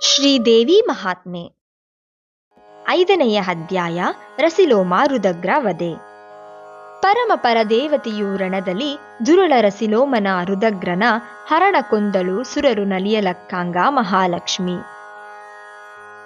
ಶ್ರೀದೇವಿ ಮಹಾತ್ಮೆ. ಐದನೆಯ ಅಧ್ಯಾಯ ರಸಿಲೋಮ ರುದಗ್ರ ವಧೆ. ಪರಮ ಪರದೇವತೆಯು ರಣದಲ್ಲಿ ದುರುಳ ರಸಿಲೋಮನ ರುದಗ್ರನ ಹರಣ ಕೊಂದಳು ಸುರರು ನಲಿಯಲಕ್ಕಾಂಗ ಮಹಾಲಕ್ಷ್ಮಿ.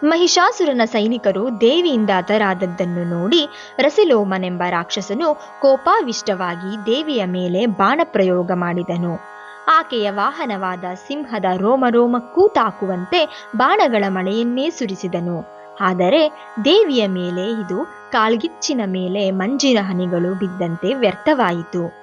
ಮಹಿಷಾಸುರನ ಸೈನಿಕರು ದೇವಿಯಿಂದ ಹತರಾದದ್ದನ್ನು ನೋಡಿ ರಸಿಲೋಮನೆಂಬ ರಾಕ್ಷಸನು ಕೋಪಾವಿಷ್ಟವಾಗಿ ದೇವಿಯ ಮೇಲೆ ಬಾಣ ಪ್ರಯೋಗ ಮಾಡಿದನು. ಆಕೆಯ ವಾಹನವಾದ ಸಿಂಹದ ರೋಮರೋಮಕ್ಕೂ ತಾಕುವಂತೆ ಬಾಣಗಳ ಮಳೆಯನ್ನೇ ಸುರಿಸಿದನು. ಆದರೆ ದೇವಿಯ ಮೇಲೆ ಇದು ಕಾಳ್ಗಿಚ್ಚಿನ ಮೇಲೆ ಮಂಜಿನ ಹನಿಗಳು ಬಿದ್ದಂತೆ ವ್ಯರ್ಥವಾಯಿತು.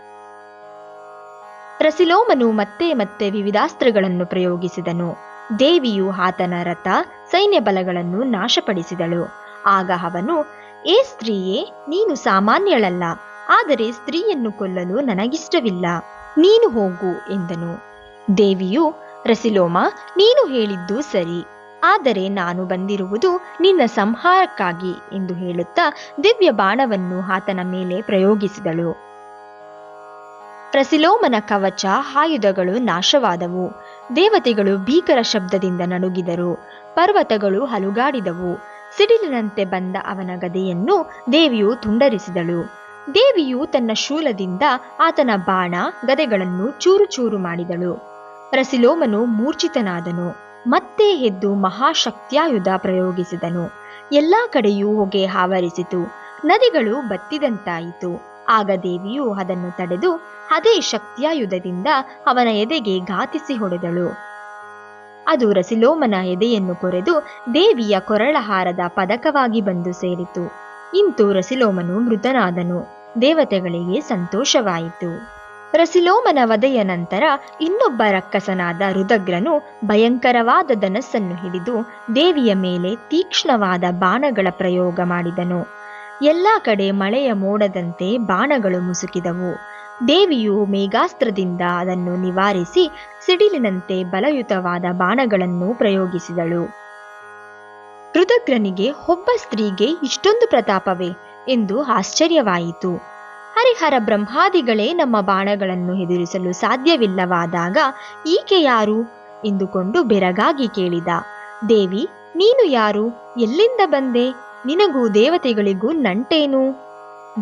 ರಸಿಲೋಮನು ಮತ್ತೆ ಮತ್ತೆ ವಿವಿಧಾಸ್ತ್ರಗಳನ್ನು ಪ್ರಯೋಗಿಸಿದನು. ದೇವಿಯು ಆತನ ರಥ, ಸೈನ್ಯಬಲಗಳನ್ನು ನಾಶಪಡಿಸಿದಳು. ಆಗ ಅವನು, ಏ ಸ್ತ್ರೀಯೇ, ನೀನು ಸಾಮಾನ್ಯಳಲ್ಲ. ಆದರೆ ಸ್ತ್ರೀಯನ್ನು ಕೊಲ್ಲಲು ನನಗಿಷ್ಟವಿಲ್ಲ. ನೀನು ಹೋಗು ಎಂದನು. ದೇವಿಯು, ರಸಿಲೋಮ, ನೀನು ಹೇಳಿದ್ದು ಸರಿ. ಆದರೆ ನಾನು ಬಂದಿರುವುದು ನಿನ್ನ ಸಂಹಾರಕ್ಕಾಗಿ ಎಂದು ಹೇಳುತ್ತಾ ದಿವ್ಯ ಬಾಣವನ್ನು ಆತನ ಮೇಲೆ ಪ್ರಯೋಗಿಸಿದಳು. ರಸಿಲೋಮನ ಕವಚ, ಆಯುಧಗಳು ನಾಶವಾದವು. ದೇವತೆಗಳು ಭೀಕರ ಶಬ್ದದಿಂದ ನಡುಗಿದರು. ಪರ್ವತಗಳು ಹಲುಗಾಡಿದವು ಸಿಡಿಲಿನಂತೆ ಬಂದ ಅವನ ಗದೆಯನ್ನು ದೇವಿಯು ತುಂಡರಿಸಿದಳು. ದೇವಿಯು ತನ್ನ ಶೂಲದಿಂದ ಆತನ ಬಾಣ, ಗದೆಗಳನ್ನು ಚೂರು ಚೂರು ಮಾಡಿದಳು. ರಸಿಲೋಮನು ಮೂರ್ಛಿತನಾದನು, ಮತ್ತೆ ಎದ್ದು ಮಹಾಶಕ್ತಿಯಾಯುಧ ಪ್ರಯೋಗಿಸಿದನು. ಎಲ್ಲಾ ಕಡೆಯೂ ಹೊಗೆ ಆವರಿಸಿತು ನದಿಗಳು ಬತ್ತಿದಂತಾಯಿತು. ಆಗ ದೇವಿಯು ಅದನ್ನು ತಡೆದು ಅದೇ ಶಕ್ತಿಯಾಯುಧದಿಂದ ಅವನ ಎದೆಗೆ ಘಾತಿಸಿ ಹೊಡೆದಳು. ಅದು ರಸಿಲೋಮನ ಎದೆಯನ್ನು ಕೊರೆದು ದೇವಿಯ ಕೊರಳಹಾರದ ಪದಕವಾಗಿ ಬಂದು ಸೇರಿತು. ಇಂತು ರಸಿಲೋಮನು ಮೃತನಾದನು. ದೇವತೆಗಳಿಗೆ ಸಂತೋಷವಾಯಿತು. ರಸಿಲೋಮನ ವಧೆಯ ನಂತರ ಇನ್ನೊಬ್ಬ ರಕ್ಕಸನಾದ ರುದಗ್ರನು ಭಯಂಕರವಾದ ಧನಸ್ಸನ್ನು ಹಿಡಿದು ದೇವಿಯ ಮೇಲೆ ತೀಕ್ಷ್ಣವಾದ ಬಾಣಗಳ ಪ್ರಯೋಗ ಮಾಡಿದನು. ಎಲ್ಲಾ ಕಡೆ ಮಳೆಯ ಮೋಡದಂತೆ ಬಾಣಗಳು ಮುಸುಕಿದವು. ದೇವಿಯು ಮೇಘಾಸ್ತ್ರದಿಂದ ಅದನ್ನು ನಿವಾರಿಸಿ ಸಿಡಿಲಿನಂತೆ ಬಲಯುತವಾದ ಬಾಣಗಳನ್ನು ಪ್ರಯೋಗಿಸಿದಳು. ರುದಗ್ರನಿಗೆ ಒಬ್ಬ ಸ್ತ್ರೀಗೆ ಇಷ್ಟೊಂದು ಪ್ರತಾಪವೇ? ಎಂದು ಆಶ್ಚರ್ಯವಾಯಿತು. ಹರಿಹರ ಬ್ರಹ್ಮಾದಿಗಳೇ ನಮ್ಮ ಬಾಣಗಳನ್ನು ಎದುರಿಸಲು ಸಾಧ್ಯವಿಲ್ಲವಾದಾಗ ಈಕೆ ಯಾರು? ಎಂದುಕೊಂಡು ಬೆರಗಾಗಿ ಕೇಳಿದ. ದೇವಿ, ನೀನು ಯಾರು? ಎಲ್ಲಿಂದ ಬಂದೆ? ನಿನಗೂ ದೇವತೆಗಳಿಗೂ ನಂಟೇನು?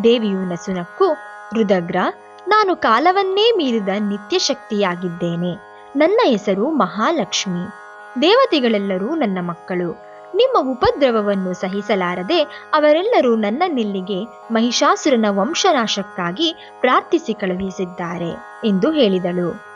ದೇವಿಯು ನಸುನಕ್ಕು ರುದಗ್ರ ನಾನು ಕಾಲವನ್ನೇ ಮೀರಿದ ನಿತ್ಯ ಶಕ್ತಿಯಾಗಿದ್ದೇನೆ ನನ್ನ ಹೆಸರು ಮಹಾಲಕ್ಷ್ಮಿ. ದೇವತೆಗಳೆಲ್ಲರೂ ನನ್ನ ಮಕ್ಕಳು. ನಿಮ್ಮ ಉಪದ್ರವವನ್ನು ಸಹಿಸಲಾರದೆ ಅವರೆಲ್ಲರೂ ನನ್ನನ್ನಿಲ್ಲಿಗೆ ಮಹಿಷಾಸುರನ ವಂಶನಾಶಕ್ಕಾಗಿ ಪ್ರಾರ್ಥಿಸಿ ಕಳುಹಿಸಿದ್ದಾರೆ ಎಂದು ಹೇಳಿದಳು.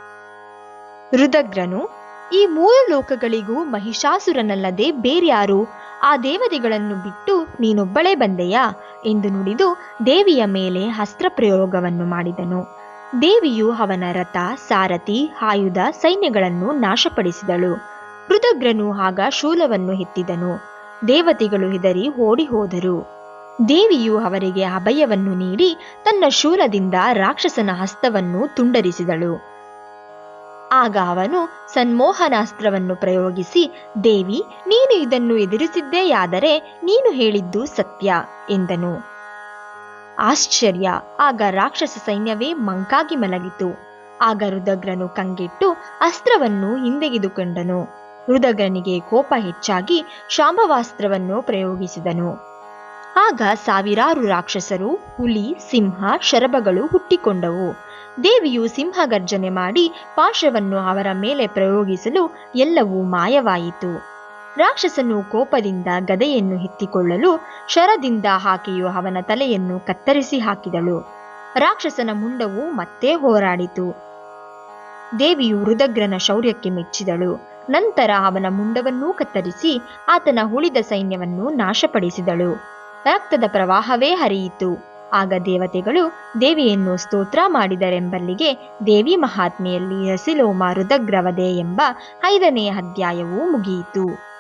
ರುದಗ್ರನು ಈ ಮೂರು ಲೋಕಗಳಿಗೂ ಮಹಿಷಾಸುರನಲ್ಲದೆ ಬೇರ್ಯಾರು ಆ ದೇವತೆಗಳನ್ನು ಬಿಟ್ಟು ನೀನೊಬ್ಬಳೇ ಬಂದೆಯಾ? ಎಂದು ನುಡಿದು ದೇವಿಯ ಮೇಲೆ ಅಸ್ತ್ರ ಪ್ರಯೋಗವನ್ನು ಮಾಡಿದನು. ದೇವಿಯು ಅವನ ರಥ, ಸಾರಥಿ, ಆಯುಧ, ಸೈನ್ಯಗಳನ್ನು ನಾಶಪಡಿಸಿದಳು. ರುದಗ್ರನು ಆಗ ಶೂಲವನ್ನು ಎತ್ತಿದನು ದೇವತೆಗಳು ಹೆದರಿ ಓಡಿ ಹೋದರು. ದೇವಿಯು ಅವರಿಗೆ ಅಭಯವನ್ನು ನೀಡಿ ತನ್ನ ಶೂಲದಿಂದ ರಾಕ್ಷಸನ ಹಸ್ತವನ್ನು ತುಂಡರಿಸಿದಳು. ಆಗ ಅವನು ಸನ್ಮೋಹನಾಸ್ತ್ರವನ್ನು ಪ್ರಯೋಗಿಸಿ, ದೇವಿ, ನೀನು ಇದನ್ನು ಎದುರಿಸಿದ್ದೇಯಾದರೆ ನೀನು ಹೇಳಿದ್ದು ಸತ್ಯ, ಎಂದನು. ಆಶ್ಚರ್ಯ, ಆಗ ರಾಕ್ಷಸ ಸೈನ್ಯವೇ ಮಂಕಾಗಿ ಮಲಗಿತು. ಆಗ ರುದಗ್ರನು ಕಂಗೆಟ್ಟು ಅಸ್ತ್ರವನ್ನು ಹಿಂದೆಗೆದುಕೊಂಡನು. ರುದಗ್ರನಿಗೆ ಕೋಪ ಹೆಚ್ಚಾಗಿ ಶಾಂಭವಾಸ್ತ್ರವನ್ನು ಪ್ರಯೋಗಿಸಿದನು. ಆಗ ಸಾವಿರಾರು ರಾಕ್ಷಸರು, ಹುಲಿ, ಸಿಂಹ, ಶರಭಗಳು ಹುಟ್ಟಿಕೊಂಡವು. ದೇವಿಯು ಸಿಂಹಗರ್ಜನೆ ಮಾಡಿ ಪಾಶವನ್ನು ಅವರ ಮೇಲೆ ಪ್ರಯೋಗಿಸಲು ಎಲ್ಲವೂ ಮಾಯವಾಯಿತು. ರಾಕ್ಷಸನು ಕೋಪದಿಂದ ಗದೆಯನ್ನು ಎತ್ತಿಕೊಳ್ಳಲು ಶರದಿಂದ ಹಾಕಿಯು ಅವನ ತಲೆಯನ್ನು ಕತ್ತರಿಸಿ ಹಾಕಿದಳು. ರಾಕ್ಷಸನ ಮುಂಡವು ಮತ್ತೆ ಹೋರಾಡಿತು. ದೇವಿಯು ರುದಗ್ರನ ಶೌರ್ಯಕ್ಕೆ ಮೆಚ್ಚಿದಳು. ನಂತರ ಅವನ ಮುಂಡವನ್ನೂ ಕತ್ತರಿಸಿ ಆತನ ಉಳಿದ ಸೈನ್ಯವನ್ನು ನಾಶಪಡಿಸಿದಳು. ರಕ್ತದ ಪ್ರವಾಹವೇ ಹರಿಯಿತು. ಆಗ ದೇವತೆಗಳು, ದೇವಿಯನ್ನು ಸ್ತೋತ್ರ ಮಾಡಿದರೆಂಬಲ್ಲಿಗೆ ದೇವಿ ಮಹಾತ್ಮೆಯಲ್ಲಿ ರಸಿಲೋಮ ರುದಗ್ರವದೆ ಎಂಬ ಐದನೆಯ ಅಧ್ಯಾಯವು ಮುಗಿಯಿತು.